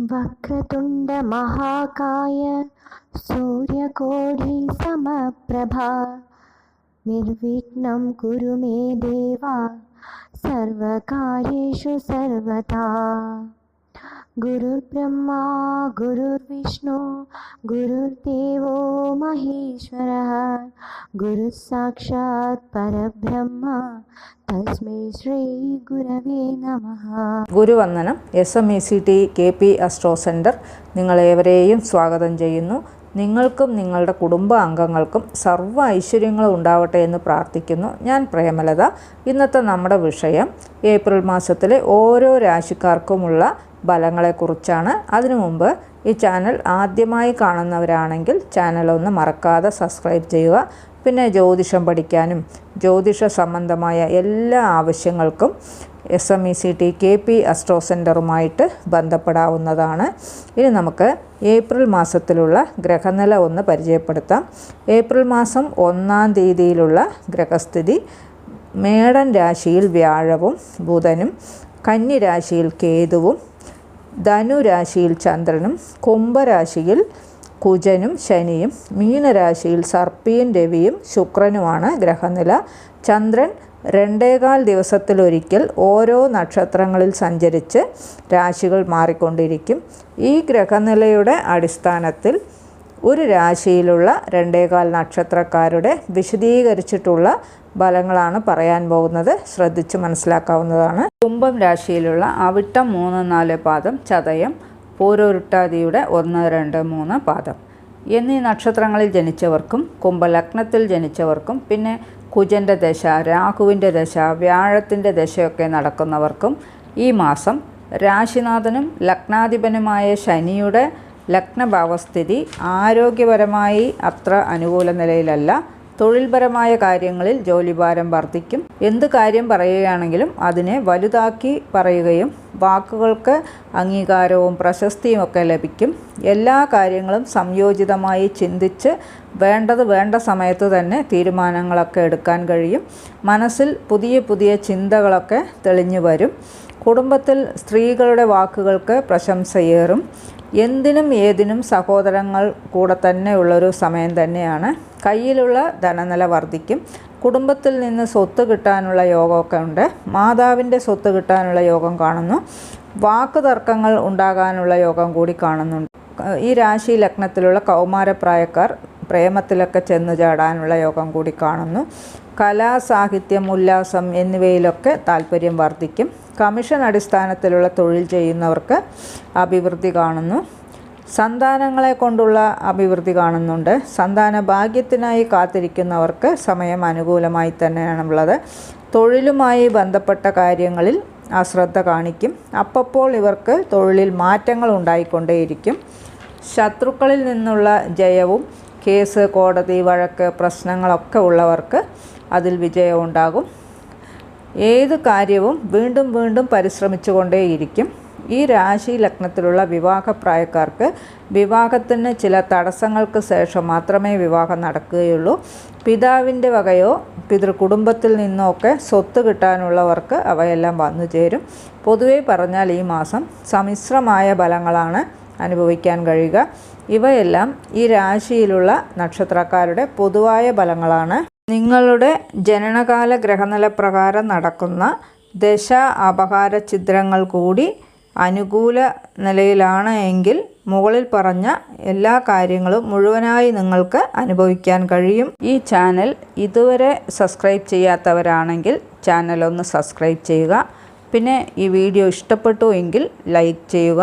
वक्रतुण्डमहाकाय सूर्यकोटिसमप्रभा। निर्विघ्नं कुरु मे देवा सर्वकार्येषु सर्वदा गुरुर्ब्रह्मा गुरुर्विष्णु गुरुर्देवो महेश्वरः। गुरुः Shri ഗുരുവന്ദനം S M E C T K P astro centre നിങ്ങളേവരെയും സ്വാഗതം ചെയ്യുന്നു. നിങ്ങൾക്കും നിങ്ങളുടെ കുടുംബ അംഗങ്ങൾക്കും സർവ ഐശ്വര്യങ്ങളും ഉണ്ടാവട്ടെ എന്ന് പ്രാർത്ഥിക്കുന്നു. ഞാൻ പ്രേമലത. ഇന്നത്തെ നമ്മുടെ വിഷയം ഏപ്രിൽ മാസത്തിലെ ഓരോ രാശിക്കാർക്കുമുള്ള ഫലങ്ങളെക്കുറിച്ചാണ്. അതിനു മുമ്പ് ഈ ചാനൽ ആദ്യമായി കാണുന്നവരാണെങ്കിൽ ചാനൽ ഒന്ന് മറക്കാതെ സബ്സ്ക്രൈബ് ചെയ്യുക. പിന്നെ ജ്യോതിഷം പഠിക്കാനും ജ്യോതിഷ സംബന്ധമായ എല്ലാ ആവശ്യങ്ങൾക്കും S M E C T K P astro സെന്ററുമായിട്ട് ബന്ധപ്പെടാവുന്നതാണ്. ഇനി നമുക്ക് ഏപ്രിൽ മാസത്തിലുള്ള ഗ്രഹനില ഒന്ന് പരിചയപ്പെടുത്താം. ഏപ്രിൽ മാസം ഒന്നാം തീയതിയിലുള്ള ഗ്രഹസ്ഥിതി മേടൻ രാശിയിൽ വ്യാഴവും ബുധനും കന്നി രാശിയിൽ കേതുവും ധനുരാശിയിൽ ചന്ദ്രനും കുംഭരാശിയിൽ കുജനും ശനിയും മീനരാശിയിൽ സർപ്പിയും രവിയും ശുക്രനുമാണ് ഗ്രഹനില. ചന്ദ്രൻ രണ്ടേകാൽ ദിവസത്തിലൊരിക്കൽ ഓരോ നക്ഷത്രങ്ങളിൽ സഞ്ചരിച്ച് രാശികൾ മാറിക്കൊണ്ടിരിക്കും. ഈ ഗ്രഹനിലയുടെ അടിസ്ഥാനത്തിൽ ഒരു രാശിയിലുള്ള രണ്ടേകാൽ നക്ഷത്രക്കാരുടെ വിശദീകരിച്ചിട്ടുള്ള ഫലങ്ങളാണ് പറയാൻ പോകുന്നത്. ശ്രദ്ധിച്ച് മനസ്സിലാക്കാവുന്നതാണ്. കുംഭം രാശിയിലുള്ള അവിട്ടം മൂന്ന് നാല് പാദം ചതയം പൂരോരുട്ടാതിയുടെ ഒന്ന് രണ്ട് മൂന്ന് പാദം. എന്നീ നക്ഷത്രങ്ങളിൽ ജനിച്ചവർക്കും കുംഭലഗ്നത്തിൽ ജനിച്ചവർക്കും പിന്നെ കുജന്റെ ദശ രാഹുവിന്റെ ദശ വ്യാഴത്തിന്റെ ദശയൊക്കെ നടക്കുന്നവർക്കും ഈ മാസം രാശിനാഥനും ലഗ്നാധിപനുമായ ശനിയുടെ ലഗ്നഭാവസ്ഥിതി ആരോഗ്യപരമായി അത്ര അനുകൂല നിലയിലല്ല. തൊഴിൽപരമായ കാര്യങ്ങളിൽ ജോലിഭാരം വർദ്ധിക്കും. എന്ത് കാര്യം പറയുകയാണെങ്കിലും അതിനെ വലുതാക്കി പറയുകയും വാക്കുകൾക്ക് അംഗീകാരവും പ്രശസ്തിയും ഒക്കെ ലഭിക്കും. എല്ലാ കാര്യങ്ങളും സംയോജിതമായി ചിന്തിച്ച് വേണ്ടത് വേണ്ട സമയത്ത് തന്നെ തീരുമാനങ്ങളൊക്കെ എടുക്കാൻ കഴിയും. മനസ്സിൽ പുതിയ പുതിയ ചിന്തകളൊക്കെ തെളിഞ്ഞു വരും. കുടുംബത്തിൽ സ്ത്രീകളുടെ വാക്കുകൾക്ക് പ്രശംസയേറും. എന്തിനും ഏതിനും സഹോദരങ്ങൾ കൂടെ തന്നെ ഉള്ളൊരു സമയം തന്നെയാണ്. കയ്യിലുള്ള ധനനില വർദ്ധിക്കും. കുടുംബത്തിൽ നിന്ന് സ്വത്ത് കിട്ടാനുള്ള യോഗമൊക്കെ ഉണ്ട്. മാതാവിന്റെ സ്വത്ത് കിട്ടാനുള്ള യോഗം കാണുന്നു. വാക്ക് തർക്കങ്ങൾ ഉണ്ടാകാനുള്ള യോഗം കൂടി കാണുന്നുണ്ട്. ഈ രാശി ലഗ്നത്തിലുള്ള കൗമാരപ്രായക്കാർ പ്രേമത്തിലൊക്കെ ചെന്ന് ചാടാനുള്ള യോഗം കൂടി കാണുന്നു. കലാ സാഹിത്യം ഉല്ലാസം എന്നിവയിലൊക്കെ താല്പര്യം വർദ്ധിക്കും. കമ്മീഷൻ അടിസ്ഥാനത്തിലുള്ള തൊഴിൽ ചെയ്യുന്നവർക്ക് അഭിവൃദ്ധി കാണുന്നു. സന്താനങ്ങളെ കൊണ്ടുള്ള അഭിവൃദ്ധി കാണുന്നുണ്ട്. സന്താന ഭാഗ്യത്തിനായി കാത്തിരിക്കുന്നവർക്ക് സമയം അനുകൂലമായി തന്നെയാണുള്ളത്. തൊഴിലുമായി ബന്ധപ്പെട്ട കാര്യങ്ങളിൽ അശ്രദ്ധ കാണിക്കും. അപ്പപ്പോൾ ഇവർക്ക് തൊഴിലിൽ മാറ്റങ്ങൾ ഉണ്ടായിക്കൊണ്ടേയിരിക്കും. ശത്രുക്കളിൽ നിന്നുള്ള ജയവും കേസ് കോടതി വഴക്ക് പ്രശ്നങ്ങളൊക്കെ ഉള്ളവർക്ക് അതിൽ വിജയം ഉണ്ടാകും ഏത് കാര്യവും വീണ്ടും വീണ്ടും പരിശ്രമിച്ചുകൊണ്ടേയിരിക്കും. ഈ രാശി ലഗ്നത്തിലുള്ള വിവാഹപ്രായക്കാർക്ക് വിവാഹത്തിന് ചില തടസ്സങ്ങൾക്ക് ശേഷം മാത്രമേ വിവാഹം നടക്കുകയുള്ളൂ. പിതാവിന്റെ വകയോ പിതൃകുടുംബത്തിൽ നിന്നോ ഒക്കെ സ്വത്ത് കിട്ടാനുള്ളവർക്ക് അവയെല്ലാം വന്നു ചേരും പൊതുവെ പറഞ്ഞാൽ ഈ മാസം സമ്മിശ്രമായ ഫലങ്ങളാണ് അനുഭവിക്കാൻ കഴിയുക. ഇവയെല്ലാം ഈ രാശിയിലുള്ള നക്ഷത്രക്കാരുടെ പൊതുവായ ഫലങ്ങളാണ്. നിങ്ങളുടെ ജനനകാല ഗ്രഹനില പ്രകാരം നടക്കുന്ന ദശ അപഹാര ചിത്രങ്ങൾ കൂടി അനുകൂല നിലയിലാണ് എങ്കിൽ മുകളിൽ പറഞ്ഞ എല്ലാ കാര്യങ്ങളും മുഴുവനായി നിങ്ങൾക്ക് അനുഭവിക്കാൻ കഴിയും. ഈ ചാനൽ ഇതുവരെ സബ്സ്ക്രൈബ് ചെയ്യാത്തവരാണെങ്കിൽ ചാനൽ ഒന്ന് സബ്സ്ക്രൈബ് ചെയ്യുക. പിന്നെ ഈ വീഡിയോ ഇഷ്ടപ്പെട്ടു എങ്കിൽ ലൈക്ക് ചെയ്യുക.